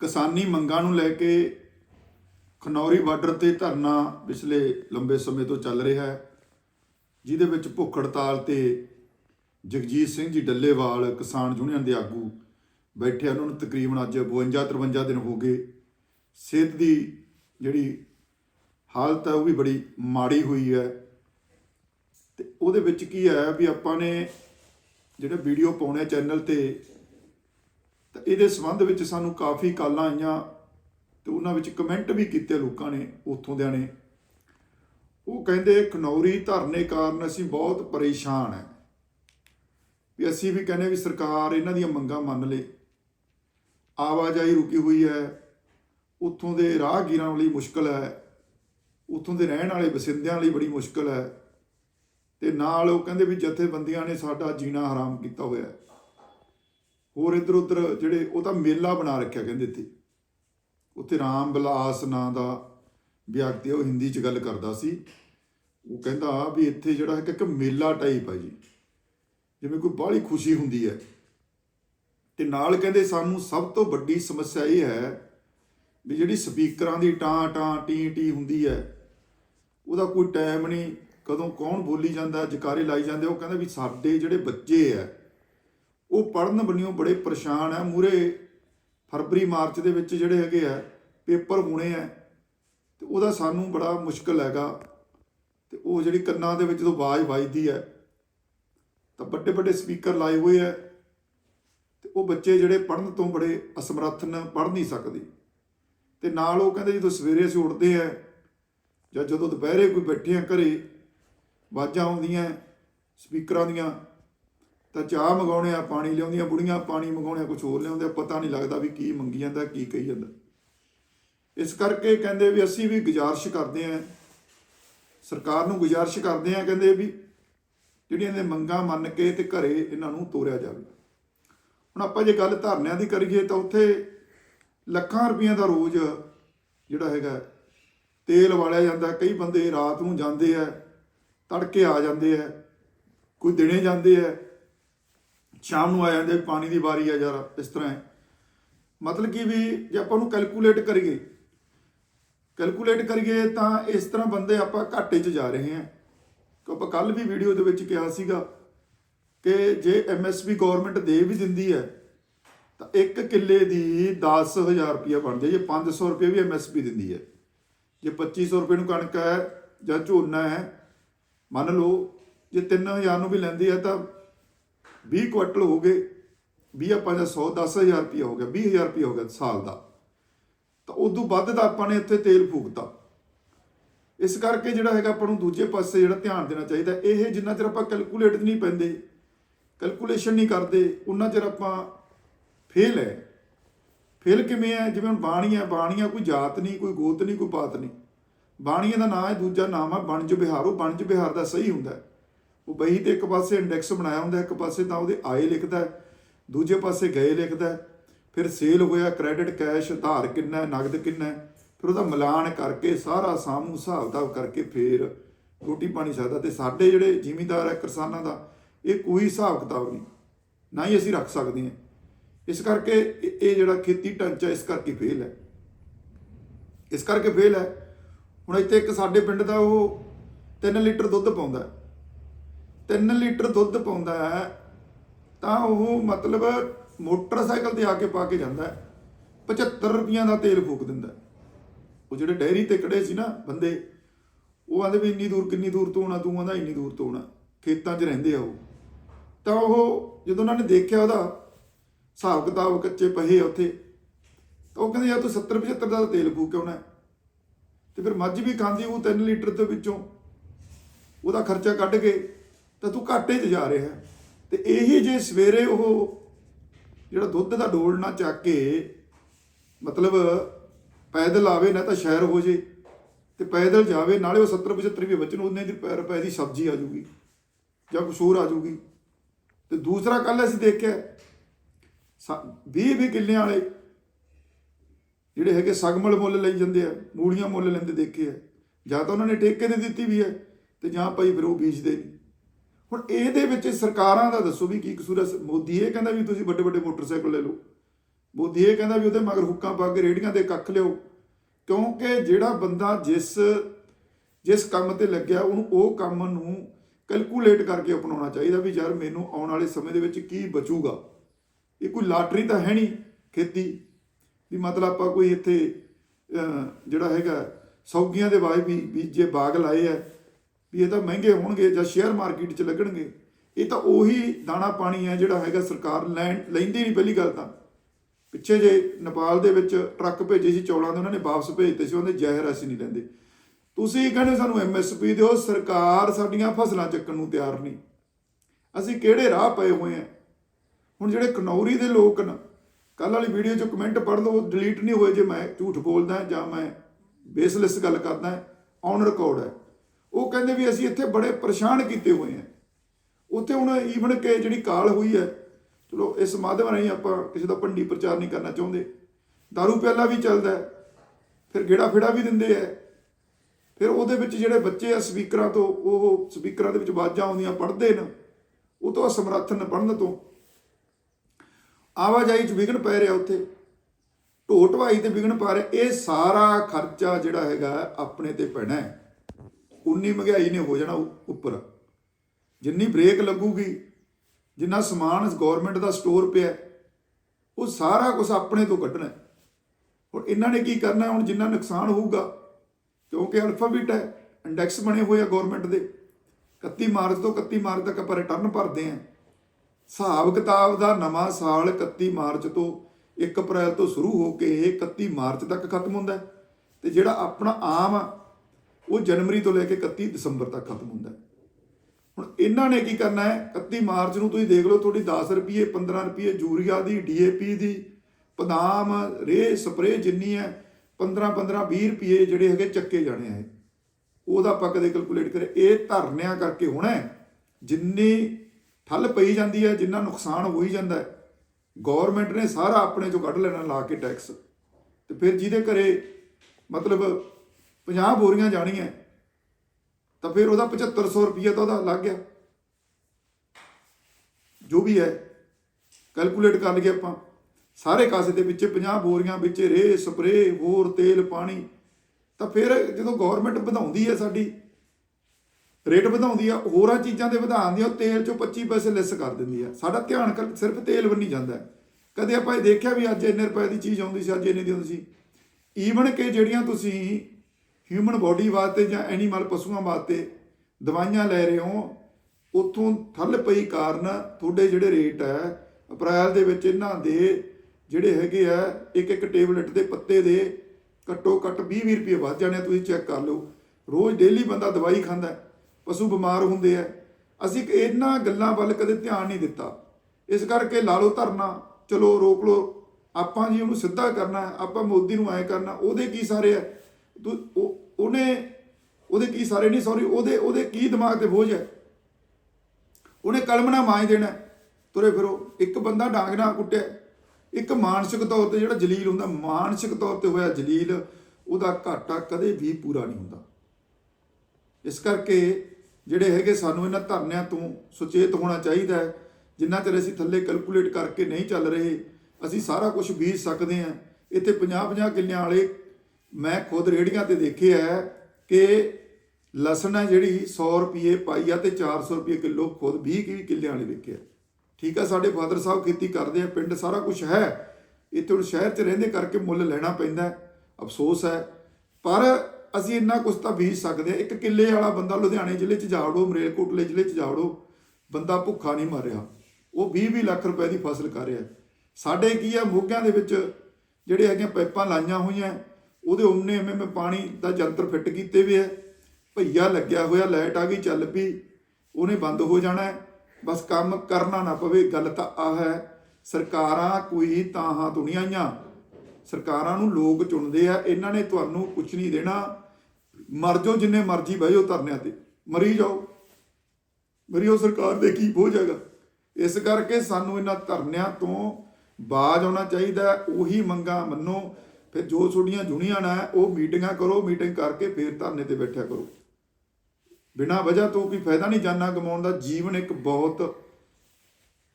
ਕਿਸਾਨੀ ਮੰਗਾਂ ਨੂੰ ਲੈ ਕੇ ਖਨੌਰੀ ਬਾਰਡਰ ਤੇ ਧਰਨਾ ਪਿਛਲੇ ਲੰਬੇ ਸਮੇਂ ਤੋਂ ਚੱਲ ਰਿਹਾ ਹੈ, ਜਿਹਦੇ ਵਿੱਚ ਭੁੱਖ ਹੜਤਾਲ ਤੇ ਜਗਜੀਤ ਸਿੰਘ ਜੀ ਡੱਲੇਵਾਲ ਕਿਸਾਨ ਯੂਨੀਅਨ ਦੇ ਆਗੂ ਬੈਠੇ ਉਹਨਾਂ ਨੂੰ ਤਕਰੀਬਨ ਅੱਜ 52 53 ਦਿਨ ਹੋ ਗਏ। ਸਿਹਤ ਦੀ ਜਿਹੜੀ ਹਾਲਤ ਹੈ, ਉਹ ਵੀ ਬੜੀ ਮਾੜੀ ਹੋਈ ਹੈ। ਤੇ ਉਹਦੇ ਵਿੱਚ ਕੀ ਹੈ ਵੀ ਆਪਾਂ ਨੇ ਜਿਹੜੇ ਵੀਡੀਓ ਪਾਉਣੇ ਚੈਨਲ ਤੇ ਤਾਂ ਇਹਦੇ ਸੰਬੰਧ ਵਿੱਚ ਸਾਨੂੰ ਕਾਫੀ ਕਾਲਾਂ ਆਈਆਂ ਤੇ ਉਹਨਾਂ ਵਿੱਚ ਕਮੈਂਟ ਵੀ ਕੀਤੇ ਲੋਕਾਂ ਨੇ, ਉੱਥੋਂ ਦਿਆਂ ਨੇ। ਉਹ ਕਹਿੰਦੇ, ਖਨੌਰੀ ਧਰਨੇ ਕਾਰਨ ਅਸੀਂ ਬਹੁਤ ਪਰੇਸ਼ਾਨ ਹੈ। ਵੀ ਅਸੀਂ ਵੀ ਕਹਿੰਦੇ ਵੀ ਸਰਕਾਰ ਇਹਨਾਂ ਦੀਆਂ ਮੰਗਾਂ ਮੰਨ ਲੇ। ਆਵਾਜਾਈ ਰੁਕੀ ਹੋਈ ਹੈ, ਉੱਥੋਂ ਦੇ ਰਾਹਗੀਰਾਂ ਲਈ ਮੁਸ਼ਕਲ ਹੈ, ਉੱਥੋਂ ਦੇ ਰਹਿਣ ਵਾਲੇ ਵਸਿੰਦਿਆਂ ਲਈ ਬੜੀ ਮੁਸ਼ਕਲ ਹੈ। ਤੇ ਨਾਲ ਉਹ ਕਹਿੰਦੇ ਵੀ ਜਥੇਬੰਦੀਆਂ ਨੇ ਸਾਡਾ ਜੀਣਾ ਹਰਾਮ ਕੀਤਾ ਹੋਇਆ ਹੈ। ਹੋਰ ਇੱਧਰ ਉੱਧਰ ਜਿਹੜੇ ਉਹ ਤਾਂ ਮੇਲਾ ਬਣਾ ਰੱਖਿਆ ਕਹਿੰਦੇ ਇੱਥੇ। ਉੱਥੇ ਰਾਮ ਬਿਲਾਸ ਨਾਂ ਦਾ ਵਿਅਕਤੀ ਉਹ ਹਿੰਦੀ 'ਚ ਗੱਲ ਕਰਦਾ ਸੀ। ਉਹ ਕਹਿੰਦਾ ਵੀ ਇੱਥੇ ਜਿਹੜਾ ਹੈ ਇੱਕ ਮੇਲਾ ਟਾਈਪ ਹੈ ਜੀ। ਜਿਵੇਂ ਕੋਈ ਬਾਹਲੀ ਖੁਸ਼ੀ ਹੁੰਦੀ ਹੈ। ਤੇ ਨਾਲ ਕਹਿੰਦੇ ਸਾਨੂੰ ਸਭ ਤੋਂ ਵੱਡੀ ਸਮੱਸਿਆ ਇਹ ਹੈ ਵੀ ਜਿਹੜੀ ਸਪੀਕਰਾਂ ਦੀ ਟਾਂ ਟਾਂ, ਟੀ ਟੀ ਹੁੰਦੀ ਹੈ, ਉਹਦਾ ਕੋਈ ਟਾਈਮ ਨਹੀਂ। ਕਦੋਂ ਕੌਣ ਬੋਲੀ ਜਾਂਦਾ, ਜਕਾਰੇ ਲਾਈ ਜਾਂਦੇ ਉਹ ਕਹਿੰਦਾ ਵੀ ਸਾਡੇ ਜਿਹੜੇ ਬੱਚੇ ਆ ਉਹ ਪੜਨ ਬੰਨਿਓ ਬੜੇ ਪਰੇਸ਼ਾਨ ਆ। ਮੂਰੇ ਫਰਵਰੀ, ਮਾਰਚ ਦੇ ਵਿੱਚ ਜਿਹੜੇ ਹੈਗੇ ਆ, ਪੇਪਰ ਹੋਣੇ ਆ ਤੇ ਉਹਦਾ ਸਾਨੂੰ ਬੜਾ ਮੁਸ਼ਕਲ ਹੈਗਾ ਤੇ ਉਹ ਜਿਹੜੀ ਕੰਨਾਂ ਦੇ ਵਿੱਚ ਜਦੋਂ ਆਵਾਜ਼ ਵੱਜਦੀ ਹੈ ਤਾਂ ਵੱਡੇ ਵੱਡੇ ਸਪੀਕਰ ਲਾਏ ਹੋਏ ਆ ਤੇ ਉਹ ਬੱਚੇ ਜਿਹੜੇ ਪੜਨ ਤੋਂ ਬੜੇ ਅਸਮਰੱਥ ਨੇ ਪੜ ਨਹੀਂ ਸਕਦੇ। ਤੇ ਨਾਲ ਉਹ ਕਹਿੰਦੇ ਜਦੋਂ ਸਵੇਰੇ ਅਸੀਂ ਉੱਠਦੇ ਆ ਜਾਂ ਜਦੋਂ ਦੁਪਹਿਰੇ ਕੋਈ ਬੈਠੇ ਆ ਘਰੇ, ਆਵਾਜ਼ਾਂ ਆਉਂਦੀਆਂ ਸਪੀਕਰਾਂ ਦੀਆਂ ਤਾਂ ਚਾਹ ਮੰਗਾਉਣੇ ਆ, ਪਾਣੀ ਲਿਆਉਂਦੀਆਂ, ਬੁੜੀਆਂ ਪਾਣੀ ਮੰਗਾਉਣੇ ਆ ਕੁਝ ਹੋਰ ਲਿਆਉਂਦੇ ਆ, ਪਤਾ ਨਹੀਂ ਲੱਗਦਾ ਵੀ ਕੀ ਮੰਗੀ ਜਾਂਦਾ, ਕੀ ਕਹੀ ਜਾਂਦਾ। ਇਸ ਕਰਕੇ ਕਹਿੰਦੇ ਵੀ ਅਸੀਂ ਵੀ ਗੁਜ਼ਾਰਿਸ਼ ਕਰਦੇ ਆ, ਸਰਕਾਰ ਨੂੰ ਗੁਜ਼ਾਰਿਸ਼ ਕਰਦੇ ਆ, ਕਹਿੰਦੇ ਵੀ ਜਿਹੜੀਆਂ ਨੇ ਮੰਗਾਂ ਮੰਨ ਕੇ ਤੇ ਘਰੇ ਇਹਨਾਂ ਨੂੰ ਤੋਰਿਆ ਜਾਵੇ। ਹੁਣ ਆਪਾਂ ਜੇ ਗੱਲ ਧਰਨਿਆਂ ਦੀ ਕਰੀਏ ਤਾਂ ਉੱਥੇ ਲੱਖਾਂ ਰੁਪਈਆਂ ਦਾ ਰੋਜ਼ ਜਿਹੜਾ ਹੈਗਾ, ਤੇਲ ਵਾਲਿਆ ਜਾਂਦਾ, ਕਈ ਬੰਦੇ ਰਾਤ ਨੂੰ ਜਾਂਦੇ ਆ, ਤੜਕੇ ਆ ਜਾਂਦੇ ਆ, ਕੋਈ ਦਿਨੇ ਜਾਂਦੇ ਆ ਸ਼ਾਮ ਨੂੰ ਆ ਜਾਂਦੇ ਵੀ ਪਾਣੀ ਦੀ ਵਾਰੀ ਆ ਯਾਰ, ਇਸ ਤਰ੍ਹਾਂ ਹੈ। ਮਤਲਬ ਕਿ ਵੀ ਜੇ ਆਪਾਂ ਉਹਨੂੰ ਕੈਲਕੂਲੇਟ ਕਰੀਏ ਕੈਲਕੂਲੇਟ ਕਰੀਏ ਤਾਂ ਇਸ ਤਰ੍ਹਾਂ ਬੰਦੇ ਆਪਾਂ ਘਾਟੇ 'ਚ ਜਾ ਰਹੇ ਹਾਂ। ਕਿ ਆਪਾਂ ਕੱਲ ਵੀ ਵੀਡੀਓ ਦੇ ਵਿੱਚ ਕਿਹਾ ਸੀਗਾ ਕਿ ਜੇ ਐਮਐਸਪੀ ਗਵਰਨਮੈਂਟ ਦੇ ਵੀ ਦਿੰਦੀ ਹੈ, ਤਾਂ ਇੱਕ ਕਿੱਲੇ ਦੀ 10000 ਰੁਪਏ ਬਣਦੀ ਹੈ। ਜੇ 500 ਰੁਪਏ ਵੀ ਐਮਐਸਪੀ ਦਿੰਦੀ ਹੈ। ਜੇ 2500 ਰੁਪਏ ਨੂੰ ਕਣਕ ਹੈ ਜਾਂ ਝੋਨਾ ਹੈ, ਮੰਨ ਲਓ, ਜੇ 3000 ਨੂੰ ਵੀ ਲੈਂਦੀ ਹੈ ਤਾਂ 20 ਕੁਇੰਟਲ ਹੋ ਗਏ 20 ਆਪਾਂ ਜਾਂ 100 10000 ਰੁਪਏ ਹੋ ਗਿਆ 20000 ਰੁਪਏ ਹੋ ਗਿਆ ਸਾਲ ਦਾ। ਤਾਂ ਉਦੋਂ ਵੱਧ ਦਾ ਆਪਾਂ ਨੇ ਇੱਥੇ ਤੇਲ ਫੂਕਤਾ। ਇਸ ਕਰਕੇ ਜਿਹੜਾ ਹੈਗਾ ਆਪਾਂ ਨੂੰ ਦੂਜੇ ਪਾਸੇ ਜਿਹੜਾ ਧਿਆਨ ਦੇਣਾ ਚਾਹੀਦਾ, ਇਹ ਜਿੰਨਾ ਚਿਰ ਆਪਾਂ ਕੈਲਕੂਲੇਟ ਨਹੀਂ ਪੈਂਦੇ ਕੈਲਕੂਲੇਸ਼ਨ ਨਹੀਂ ਕਰਦੇ ਉਹਨਾਂ ਚਿਰ ਆਪਾਂ ਫੇਲ ਹੈ। ਫੇਲ ਕਿਵੇਂ ਹੈ? ਜਿਵੇਂ ਹੁਣ ਬਾਣੀ ਬਾਣੀਆਂ ਕੋਈ ਜਾਤ ਨਹੀਂ, ਕੋਈ ਗੋਤ ਨਹੀਂ, ਕੋਈ ਪਾਤ ਨਹੀਂ। ਬਾਣੀ ਦਾ ਨਾਮ ਹੈ, ਦੂਜਾ ਨਾਮ ਹੈ ਬਣਜ ਬਿਹਾਰ ਉਹ ਬਣਜ ਬਿਹਾਰ ਦਾ ਸਹੀ ਹੁੰਦਾ ਹੈ। ਉਹ ਬਹੀ ਤੇ ਇੱਕ ਪਾਸੇ ਇੰਡੈਕਸ ਬਣਾਇਆ ਹੁੰਦਾ ਇੱਕ ਪਾਸੇ ਤਾਂ ਉਹਦੇ ਆਏ ਲਿਖਦਾ ਦੂਜੇ ਪਾਸੇ ਗਏ ਲਿਖਦਾ ਫਿਰ ਸੇਲ ਹੋਇਆ ਕ੍ਰੈਡਿਟ ਕੈਸ਼ ਆਧਾਰ ਕਿੰਨਾ ਹੈ, ਨਗਦ ਕਿੰਨਾ ਫਿਰ ਉਹਦਾ ਮਿਲਾਨ ਕਰਕੇ ਸਾਰਾ ਸਾਮੂ ਹਿਸਾਬ ਦਾ ਕਰਕੇ ਫਿਰ ਰੋਟੀ ਪਾਣੀ ਸਕਦਾ ਤੇ ਸਾਡੇ ਜਿਹੜੇ ਜ਼ਿਮੀਂਦਾਰ ਹੈ ਕਿਸਾਨਾਂ ਦਾ ਇਹ ਕੋਈ ਹਿਸਾਬ ਕਿਤਾਬ ਨਹੀਂ ਨਾ ਹੀ ਅਸੀਂ ਰੱਖ ਸਕਦੇ ਹਾਂ। ਇਸ ਕਰਕੇ ਇਹ ਜਿਹੜਾ ਖੇਤੀ ਢਾਂਚਾ ਇਸ ਕਰਕੇ ਫੇਲ ਹੈ। ਇਸ ਕਰਕੇ ਫੇਲ ਹੈ। ਹੁਣ ਇੱਥੇ ਇੱਕ ਸਾਡੇ ਪਿੰਡ ਦਾ ਉਹ 3 ਲੀਟਰ ਦੁੱਧ ਪਾਉਂਦਾ 3 ਲੀਟਰ ਦੁੱਧ ਪਾਉਂਦਾ ਹੈ, ਤਾਂ ਉਹ ਮਤਲਬ ਮੋਟਰਸਾਈਕਲ ਤੇ ਆ ਕੇ ਪਾ ਕੇ ਜਾਂਦਾ ਹੈ 75 ਰੁਪਈਆਂ ਦਾ ਤੇਲ ਫੂਕ ਦਿੰਦਾ ਉਹ ਜਿਹੜੇ ਡੈਰੀ ਤੇ ਖੜੇ ਸੀ ਨਾ ਬੰਦੇ, ਉਹ ਆਂਦੇ ਵੀ ਇੰਨੀ ਦੂਰ ਕਿੰਨੀ ਦੂਰ ਤੋਂ ਆਉਣਾ, ਤੂੰ ਆਂਦਾ ਇੰਨੀ ਦੂਰ ਤੋਂ ਆਉਣਾ, ਖੇਤਾਂ 'ਚ ਰਹਿੰਦੇ ਆ ਉਹ ਤਾਂ ਉਹ ਜਦੋਂ ਉਹਨਾਂ ਨੇ ਦੇਖਿਆ ਉਹਦਾ ਹਿਸਾਬ ਕਿਤਾਬ ਕੱਚੇ ਪਹੇ ਆ ਉੱਥੇ, ਤਾਂ ਉਹ ਕਹਿੰਦੇ ਯਾਰ ਤੂੰ 70 75 ਦਾ ਤੇਲ ਫੂਕ ਕੇ ਆਉਣਾ ਹੈ। ਤੇ ਫਿਰ ਮੱਝ ਵੀ ਖਾਂਦੀ, ਉਹ 3 ਲੀਟਰ ਦੇ ਵਿੱਚੋਂ ਉਹਦਾ ਖਰਚਾ ਕੱਢ ਕੇ ਤਾਂ ਤੂੰ ਘਾਟੇ 'ਚ ਜਾ ਰਿਹਾ ਹੈ। ਤੇ ਇਹੀ ਜੇ ਸਵੇਰੇ ਉਹ ਜਿਹੜਾ ਦੁੱਧ ਦਾ ਡੋਲ ਨਾ ਚੱਕ ਕੇ ਮਤਲਬ ਪੈਦਲ ਆਵੇ ਨਾ ਤਾਂ ਸ਼ਹਿਰ ਹੋ ਜੇ ਤੇ ਪੈਦਲ ਜਾਵੇ, ਨਾਲੇ ਉਹ 70 75 ਰੁਪਏ ਬਚਣ ਉਹਨੇ ਦੀ ਰੁਪਏ ਦੀ ਸਬਜ਼ੀ ਆ ਜੂਗੀ ਜਾਂ ਕੁਛ ਹੋਰ ਆ ਜੂਗੀ। ਤੇ ਦੂਸਰਾ ਕੱਲ ਅਸੀਂ ਦੇਖਿਆ 20 20 ਕਿੱਲਿਆਂ ਵਾਲੇ ਜਿਹੜੇ ਹੈਗੇ ਸਗਮਲ ਮੁੱਲ ਲਈ ਜਾਂਦੇ ਆ, ਮੂਲੀਆਂ ਮੁੱਲ ਲੈਂਦੇ ਦੇਖੇ ਆ। ਜਾਂ ਤਾਂ ਉਹਨਾਂ ਨੇ ਠੇਕੇ ਤੇ ਦਿੱਤੀ ਵੀ ਹੈ ਤੇ ਜਾਂ ਭਾਈ ਫਿਰ ਉਹ ਬੀਜਦੇ ਨਹੀਂ ਹੁਣ ਇਹਦੇ ਵਿੱਚ ਸਰਕਾਰਾਂ ਦਾ ਦੱਸੋ ਵੀ ਕੀ ਕਸੂਰ ਹੈ ਮੋਦੀ ਇਹ ਕਹਿੰਦਾ ਵੀ ਤੁਸੀਂ ਵੱਡੇ ਵੱਡੇ ਮੋਟਰਸਾਈਕਲ ਲੈ ਲਓ। ਮੋਦੀ ਇਹ ਕਹਿੰਦਾ ਵੀ ਉਹਦੇ ਮਗਰ ਹੁੱਕਾਂ ਪਾ ਕੇ ਰੇੜੀਆਂ ਦੇ ਕੱਖ ਲਿਓ ਕਿਉਂਕਿ ਜਿਹੜਾ ਬੰਦਾ ਜਿਸ ਜਿਸ ਕੰਮ ਤੇ ਲੱਗਿਆ, ਉਹਨੂੰ ਉਹ ਕੰਮ ਨੂੰ ਕੈਲਕੂਲੇਟ ਕਰਕੇ ਅਪਣਾਉਣਾ ਚਾਹੀਦਾ ਵੀ ਯਾਰ ਮੈਨੂੰ ਆਉਣ ਵਾਲੇ ਸਮੇਂ ਦੇ ਵਿੱਚ ਕੀ ਬਚੂਗਾ। ਇਹ ਕੋਈ ਲਾਟਰੀ ਤਾਂ ਹੈ ਨਹੀਂ ਖੇਤੀ ਵੀ ਮਤਲਬ ਆਪਾਂ ਕੋਈ ਇੱਥੇ ਜਿਹੜਾ ਹੈਗਾ, ਸੌਗੀਆਂ ਦੇ ਬਾਅਦ ਵੀ ਵੀ ਜੇ ਬਾਗ ਲਾਏ ਆ ਵੀ ਇਹ ਤਾਂ ਮਹਿੰਗੇ ਹੋਣਗੇ ਜਾਂ ਸ਼ੇਅਰ ਮਾਰਕੀਟ 'ਚ ਲੱਗਣਗੇ। ਇਹ ਤਾਂ ਉਹੀ ਦਾਣਾ ਪਾਣੀ ਹੈ ਜਿਹੜਾ ਹੈਗਾ ਸਰਕਾਰ ਲੈਣ, ਲੈਂਦੀ ਨਹੀਂ ਪਹਿਲੀ ਗੱਲ ਤਾਂ। ਪਿੱਛੇ ਜੇ ਨੇਪਾਲ ਦੇ ਵਿੱਚ ਟਰੱਕ ਭੇਜੇ ਸੀ ਚੌਲਾਂ ਦੇ, ਉਹਨਾਂ ਨੇ ਵਾਪਸ ਭੇਜਤੇ ਸੀ ਉਹਦੇ ਜ਼ਹਿਰ ਅਸੀਂ ਨਹੀਂ ਲੈਂਦੇ। ਤੁਸੀਂ ਕਹਿੰਦੇ ਸਾਨੂੰ ਐਮਐਸਪੀ ਦਿਓ, ਸਰਕਾਰ ਸਾਡੀਆਂ ਫਸਲਾਂ ਚੱਕਣ ਨੂੰ ਤਿਆਰ ਨਹੀਂ। ਅਸੀਂ ਕਿਹੜੇ ਰਾਹ ਪਏ ਹੋਏ ਆ ਹੁਣ ਜਿਹੜੇ ਕਨੌਰੀ ਦੇ ਲੋਕ ਨਾ ਕੱਲ ਵਾਲੀ ਵੀਡੀਓ 'ਚ ਕਮੈਂਟ ਪੜ੍ਹ ਲਓ ਡਿਲੀਟ ਨਹੀਂ ਹੋਏ ਜੇ ਮੈਂ ਝੂਠ ਬੋਲਦਾ ਜਾਂ ਮੈਂ ਬੇਸਲੈਸ ਗੱਲ ਕਰਦਾ ਔਨ ਰਿਕਾਰਡ ਹੈ। ਉਹ ਕਹਿੰਦੇ ਵੀ ਅਸੀਂ ਇੱਥੇ ਬੜੇ ਪਰੇਸ਼ਾਨ ਕੀਤੇ ਹੋਏ ਆ ਉੱਥੇ ਹੁਣ ਈਵਨ ਕਿ ਜਿਹੜੀ ਕਾਲ ਹੋਈ ਹੈ, ਚਲੋ ਇਸ ਮਾਧਿਅਮ ਰਾਹੀਂ ਆਪਾਂ ਕਿਸੇ ਦਾ ਭੰਡੀ ਪ੍ਰਚਾਰ ਨਹੀਂ ਕਰਨਾ ਚਾਹੁੰਦੇ। ਦਾਰੂ ਪਿਆਲਾ ਵੀ ਚੱਲਦਾ ਫਿਰ ਗੇੜਾ ਫੇੜਾ ਵੀ ਦਿੰਦੇ ਆ ਫਿਰ ਉਹਦੇ ਵਿੱਚ ਜਿਹੜੇ ਬੱਚੇ ਆ ਸਪੀਕਰਾਂ ਤੋਂ, ਉਹ ਸਪੀਕਰਾਂ ਦੇ ਵਿੱਚ ਆਵਾਜ਼ਾਂ ਆਉਂਦੀਆਂ, ਪੜ੍ਹਦੇ ਨੇ। ਉਹ ਤੋਂ ਅਸਮਰੱਥ ਨੇ ਪੜ੍ਹਨ ਤੋਂ। ਆਵਾਜਾਈ 'ਚ ਵਿਘਨ ਪੈ ਰਿਹਾ ਉੱਥੇ। ਢੋ ਢਵਾਈ ਤੇ ਵਿਘਨ ਪਾ ਰਿਹਾ। ਇਹ ਸਾਰਾ ਖਰਚਾ ਜਿਹੜਾ ਹੈਗਾ ਆਪਣੇ ਤੇ ਪੈਣਾ ਹੈ। ਉਨੀ ਮਹਿੰਗਾਈ ਨੇ ਹੋ ਜਾਣਾ ਉ- ਉੱਪਰ। ਜਿੰਨੀ ਬ੍ਰੇਕ ਲੱਗੂਗੀ, ਜਿੰਨਾ ਸਮਾਨ ਗਵਰਨਮੈਂਟ ਦਾ ਸਟੋਰ ਪਿਆ, ਉਹ ਸਾਰਾ ਕੁਝ ਆਪਣੇ ਤੋਂ ਕੱਢਣਾ ਹੁਣ ਇਹਨਾਂ ਨੇ ਕੀ ਕਰਨਾ, ਹੁਣ ਜਿੰਨਾ ਨੁਕਸਾਨ ਹੋਊਗਾ, ਕਿਉਂਕਿ ਅਲਫਾਬੀਟ ਹੈ ਇੰਡੈਕਸ ਬਣੇ ਹੋਏ ਆ ਗਵਰਨਮੈਂਟ ਦੇ। 31 ਮਾਰਚ ਤੋਂ 31 ਮਾਰਚ ਤੱਕ ਆਪਾਂ ਰਿਟਰਨ ਭਰਦੇ ਆਂ ਹਿਸਾਬ ਕਿਤਾਬ ਦਾ ਨਵਾਂ ਸਾਲ 31 ਮਾਰਚ ਤੋਂ 1 ਅਪ੍ਰੈਲ ਤੋਂ ਸ਼ੁਰੂ ਹੋ ਕੇ ਇਹ 31 ਮਾਰਚ ਤੱਕ ਖਤਮ ਹੁੰਦਾ ਹੈ। ਤੇ ਜਿਹੜਾ ਆਪਣਾ ਆਮ ਉਹ ਜਨਵਰੀ ਤੋਂ ਲੈ ਕੇ 31 ਦਸੰਬਰ ਤੱਕ ਖਤਮ ਹੁੰਦਾ ਹੁਣ ਇਹਨਾਂ ਨੇ ਕੀ ਕਰਨਾ ਹੈ? 31 ਮਾਰਚ ਨੂੰ ਤੁਸੀਂ ਦੇਖ ਲਓ, ਤੁਹਾਡੀ 10 ਰੁਪਏ 15 ਰੁਪਏ ਯੂਰੀਆ ਦੀ ਡੀਏਪੀ ਦੀ ਪਦਾਮ ਰੇ ਸਪਰੇ ਜਿੰਨੀ ਹੈ 15 15 20 ਰੁਪਏ ਜਿਹੜੇ ਹੈਗੇ ਚੱਕੇ ਜਾਣੇ ਆ ਉਹਦਾ ਆਪਾਂ ਕਦੇ ਕੈਲਕੂਲੇਟ ਕਰੇ ਇਹ ਧਰਨਿਆਂ ਕਰਕੇ ਹੋਣਾ ਜਿੰਨੀ ਠੱਲ ਪਈ ਜਾਂਦੀ ਹੈ, ਜਿੰਨਾ ਨੁਕਸਾਨ ਹੋਈ ਜਾਂਦਾ ਹੈ ਗਵਰਨਮੈਂਟ ਨੇ ਸਾਰਾ ਆਪਣੇ ਚੋਂ ਕੱਢ ਲੈਣਾ, ਲਾ ਕੇ ਟੈਕਸ ਤੇ ਫਿਰ ਜਿਹਦੇ ਘਰੇ ਮਤਲਬ 50 ਬੋਰੀਆਂ ਜਾਣੀਆਂ ਤਾਂ ਫਿਰ ਉਹਦਾ 7500 ਰੁਪਈਆ ਤਾਂ ਉਹਦਾ ਲੱਗ ਗਿਆ। ਜੋ ਵੀ ਹੈ ਕੈਲਕੂਲੇਟ ਕਰ ਲਈਏ ਆਪਾਂ। ਸਾਰੇ ਕਾਸੇ ਦੇ ਵਿੱਚ 50 ਬੋਰੀਆਂ ਵਿੱਚ ਰੇ, ਸਪਰੇ, ਹੋਰ ਤੇਲ, ਪਾਣੀ। ਤਾਂ ਫਿਰ ਜਦੋਂ ਗਵਰਨਮੈਂਟ ਵਧਾਉਂਦੀ ਹੈ ਸਾਡੀ ਰੇਟ ਵਧਾਉਂਦੀ ਆ, ਹੋਰਾਂ ਚੀਜ਼ਾਂ ਦੇ ਵਧਾਉਂਦੀ ਆ ਉਹ ਤੇਲ ਚੋਂ 25 ਪੈਸੇ ਲੈਸ ਕਰ ਦਿੰਦੀ ਆ। ਸਾਡਾ ਧਿਆਨ ਕਰ- ਸਿਰਫ ਤੇਲ ਵੱਲ ਜਾਂਦਾ। ਕਦੇ ਆਪਾਂ ਇਹ ਦੇਖਿਆ ਵੀ ਅੱਜ ਇੰਨੇ ਰੁਪਏ ਦੀ ਚੀਜ਼ ਆਉਂਦੀ ਸੀ, ਅੱਜ ਇੰਨੇ ਦੀ ਆਉਂਦੀ ਸੀ। ਈਵਨ ਕਿ ਜਿਹੜੀਆਂ ਤੁਸੀਂ ਹਿਊਮਨ ਬਾਡੀ ਵਾਸਤੇ ਜਾਂ ਐਨੀਮਲ ਪਸ਼ੂਆਂ ਵਾਸਤੇ ਦਵਾਈਆਂ ਲੈ ਰਹੇ ਹੋ ਉਥੋਂ ਥੱਲ ਪਈ ਕਾਰਨ ਤੁਹਾਡੇ ਜਿਹੜੇ ਰੇਟ ਹੈ ਅਪ੍ਰੈਲ ਦੇ ਵਿੱਚ ਇਹਨਾਂ ਦੇ ਜਿਹੜੇ ਹੈਗੇ ਆ ਇੱਕ ਇੱਕ ਟੇਬਲੇਟ ਦੇ ਪੱਤੇ ਦੇ ਘੱਟੋ ਘੱਟ 20 20 ਰੁਪਏ ਵੱਧ ਜਾਣੇ ਆ, ਤੁਸੀਂ ਚੈੱਕ ਕਰ ਲਓ। ਰੋਜ਼ ਡੇਲੀ ਬੰਦਾ ਦਵਾਈ ਖਾਂਦਾ ਪਸ਼ੂ ਬਿਮਾਰ ਹੁੰਦੇ ਆ। ਅਸੀਂ ਇਹਨਾਂ ਗੱਲਾਂ ਵੱਲ ਕਦੇ ਧਿਆਨ ਨਹੀਂ ਦਿੱਤਾ। ਇਸ ਕਰਕੇ ਲਾ ਲਓ ਧਰਨਾ ਚਲੋ ਰੋਕ ਲਓ। ਆਪਾਂ ਜੀ ਉਹਨੂੰ ਸਿੱਧਾ ਕਰਨਾ ਆਪਾਂ ਮੋਦੀ ਨੂੰ ਐ ਕਰਨਾ ਉਹਦੇ ਕੀ ਸਾਰੇ ਆ? ਤੂੰ ਉਹਨੇ, ਉਹਦੇ ਕੀ ਸਾਰੇ ਨਹੀਂ ਸੌਰੀ ਉਹਦੇ ਉਹਦੇ ਕੀ ਦਿਮਾਗ ਤੇ ਬੋਝ ਹੈ? ਉਹਨੇ ਕਲਮ ਨਾਲ ਮਾਂਜ ਦੇਣਾ, ਤੁਰੇ ਫਿਰੋ। ਇੱਕ ਬੰਦਾ ਡਾਂਗ ਨਾਲ ਕੁੱਟਿਆ। ਇੱਕ ਮਾਨਸਿਕ ਤੌਰ ਤੇ ਜਿਹੜਾ ਜਲੀਲ ਹੁੰਦਾ, ਮਾਨਸਿਕ ਤੌਰ ਤੇ ਹੋਇਆ ਜਲੀਲ, ਉਹਦਾ ਘਾਟਾ ਕਦੇ ਵੀ ਪੂਰਾ ਨਹੀਂ ਹੁੰਦਾ। ਇਸ ਕਰਕੇ ਜਿਹੜੇ ਹੈਗੇ, ਸਾਨੂੰ ਇਹਨਾਂ ਧਰਨਿਆਂ ਤੋਂ ਸੁਚੇਤ ਹੋਣਾ ਚਾਹੀਦਾ ਹੈ। ਜਿੰਨਾ ਚਿਰ ਅਸੀਂ ਥੱਲੇ ਕੈਲਕੂਲੇਟ ਕਰਕੇ ਨਹੀਂ ਚੱਲ ਰਹੇ, ਅਸੀਂ ਸਾਰਾ ਕੁਝ ਬੀਜ ਸਕਦੇ ਹਾਂ। ਇੱਥੇ 50-50 ਕਿੱਲਿਆਂ ਵਾਲੇ ਮੈਂ ਖੁਦ ਰੇੜੀਆਂ ਤੇ ਦੇਖਿਆ ਕਿ ਲਸਣ ਹੈ ਜਿਹੜੀ 100 ਰੁਪਏ ਪਾਈ ਆ ਤੇ 400 ਰੁਪਏ ਕਿਲੋ ਖੁਦ 20 ਕੀ ਕਿੱਲਿਆਂ ਵਾਲੇ ਵਿਕਿਆ ਠੀਕ ਆ, ਸਾਡੇ ਫਾਦਰ ਸਾਹਿਬ ਖੇਤੀ ਕਰਦੇ ਆ, ਪਿੰਡ ਸਾਰਾ ਕੁਝ ਹੈ। ਇੱਥੇ ਹੁਣ ਸ਼ਹਿਰ 'ਚ ਰਹਿੰਦੇ ਕਰਕੇ ਮੁੱਲ ਲੈਣਾ ਪੈਂਦਾ ਅਫਸੋਸ ਹੈ। ਪਰ ਅਸੀਂ ਇੰਨਾ ਕੁਝ ਤਾਂ ਬੀਜ ਸਕਦੇ ਆ। ਇੱਕ ਕਿੱਲੇ ਵਾਲਾ ਬੰਦਾ ਲੁਧਿਆਣੇ ਜ਼ਿਲ੍ਹੇ 'ਚ ਜਾਵੜੋ ਮਰੇਲਕੋਟਲੇ ਜ਼ਿਲ੍ਹੇ 'ਚ ਜਾਵੜੋ ਬੰਦਾ ਭੁੱਖਾ ਨਹੀਂ ਮਰ ਰਿਹਾ। ਉਹ 20-20 ਲੱਖ ਰੁਪਏ ਦੀ ਫਸਲ ਕਰ ਰਿਹਾ। ਸਾਡੇ ਕੀ ਆ ਮੋਗਿਆਂ ਦੇ ਵਿੱਚ ਜਿਹੜੇ ਹੈਗੇ ਪਾਈਪਾਂ ਲਾਈਆਂ ਹੋਈਆਂ ਉਹਦੇ ਉਮਨੇ ਐਵੇਂ ਪਾਣੀ ਦਾ ਜੰਤਰ ਫਿੱਟ ਕੀਤੇ ਹੋਏ ਆ ਭਈਆ ਲੱਗਿਆ ਹੋਇਆ, ਲਾਈਟ ਆ ਗਈ, ਚੱਲ ਪਈ। ਉਹਨੇ ਬੰਦ ਹੋ ਜਾਣਾ ਹੈ ਬਸ ਕੰਮ ਕਰਨਾ ਨਾ ਪਵੇ, ਗੱਲ ਤਾਂ ਆ ਹੈ ਸਰਕਾਰਾਂ ਕੋਈ ਤਾਹਾਂ ਦੁਨੀਆਂ ਆਈਆਂ। ਸਰਕਾਰਾਂ ਨੂੰ ਲੋਕ ਚੁਣਦੇ ਆ, ਇਹਨਾਂ ਨੇ ਤੁਹਾਨੂੰ ਕੁਝ ਨਹੀਂ ਦੇਣਾ। ਮਰ ਜਾਓ ਜਿੰਨੇ ਮਰਜ਼ੀ ਬਹਿ ਜਾਓ ਧਰਨਿਆਂ ਤੇ। ਮਰੀ ਜਾਓ। ਮਰੀ ਉਹ ਸਰਕਾਰ ਦੇ ਕੀ ਬੋਝ ਹੈਗਾ। ਇਸ ਕਰਕੇ ਸਾਨੂੰ ਇਹਨਾਂ ਧਰਨਿਆਂ ਤੋਂ ਬਾਜ ਆਉਣਾ ਚਾਹੀਦਾ ਉਹੀ ਮੰਗਾਂ ਮੰਨੋ। ਫਿਰ ਜੋ ਤੁਹਾਡੀਆਂ ਜੁਨੀਆਂ ਨਾ ਹੈ, ਉਹ ਮੀਟਿੰਗਾਂ ਕਰੋ ਮੀਟਿੰਗ ਕਰਕੇ ਫਿਰ ਧਰਨੇ ਤੇ ਬੈਠਿਆ ਕਰੋ। ਬਿਨਾਂ ਵਜ੍ਹਾ ਤੋਂ ਕੋਈ ਫਾਇਦਾ ਨਹੀਂ ਜਾਨਾਂ ਕਮਾਉਣ ਦਾ। ਜੀਵਨ ਇੱਕ ਬਹੁਤ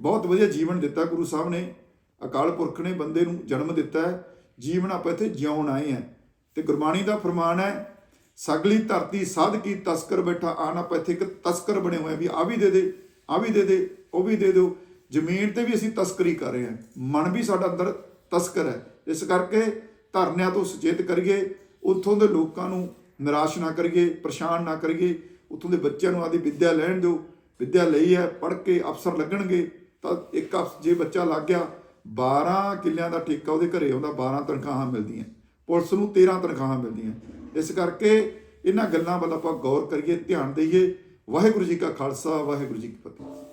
ਬਹੁਤ ਵਧੀਆ ਜੀਵਨ ਦਿੱਤਾ ਗੁਰੂ ਸਾਹਿਬ ਨੇ। ਅਕਾਲ ਪੁਰਖ ਨੇ ਬੰਦੇ ਨੂੰ ਜਨਮ ਦਿੱਤਾ ਹੈ। ਜੀਵਨ ਆਪਾਂ ਇੱਥੇ ਜਿਉਣ ਆਏ ਆ ਤੇ ਗੁਰਬਾਣੀ ਦਾ ਫਰਮਾਨ ਹੈ ਸਗਲੀ ਧਰਤੀ ਸਾਧ ਕੀ ਤਸਕਰ ਬੈਠਾ। ਆਣ ਆਪਾਂ ਇੱਥੇ ਇੱਕ ਤਸਕਰ ਬਣੇ ਹੋਏ ਆ ਵੀ ਆ ਵੀ ਦੇ ਦੇ ਆ ਵੀ ਦੇ ਦੇ ਉਹ ਵੀ ਦੇ ਦਿਓ। ਜ਼ਮੀਨ ਤੇ ਵੀ ਅਸੀਂ ਤਸਕਰੀ ਕਰ ਰਹੇ ਹਾਂ। ਮਨ ਵੀ ਸਾਡਾ ਅੰਦਰ ਤਸਕਰ ਹੈ। ਇਸ ਕਰਕੇ ਧਰਨਿਆਂ ਤੋਂ ਸੁਚੇਤ ਕਰੀਏ, ਉੱਥੋਂ ਦੇ ਲੋਕਾਂ ਨੂੰ ਨਿਰਾਸ਼ ਨਾ ਕਰੀਏ, ਪਰੇਸ਼ਾਨ ਨਾ ਕਰੀਏ, ਉੱਥੋਂ ਦੇ ਬੱਚਿਆਂ ਨੂੰ ਆਦੀ ਵਿੱਦਿਆ ਲੈਣ ਦਿਓ। ਵਿੱਦਿਆ ਲਈ ਹੈ, ਪੜ੍ਹ ਕੇ ਅਫਸਰ ਲੱਗਣਗੇ। ਤਾਂ ਇੱਕ ਅਫਸ ਜੇ ਬੱਚਾ ਲੱਗ ਗਿਆ 12 ਕਿੱਲਿਆਂ ਦਾ ਠੇਕਾ ਉਹਦੇ ਘਰੇ ਆਉਂਦਾ 12 ਤਨਖਾਹਾਂ ਮਿਲਦੀਆਂ। ਪੁਲਿਸ ਨੂੰ 13 ਤਨਖਾਹਾਂ ਮਿਲਦੀਆਂ। ਇਸ ਕਰਕੇ ਇਹਨਾਂ ਗੱਲਾਂ ਵੱਲ ਆਪਾਂ ਗੌਰ ਕਰੀਏ, ਧਿਆਨ ਦੇਈਏ। ਵਾਹਿਗੁਰੂ ਜੀ ਕਾ ਖਾਲਸਾ, ਵਾਹਿਗੁਰੂ ਜੀ ਕੀ ਫਤਿਹ।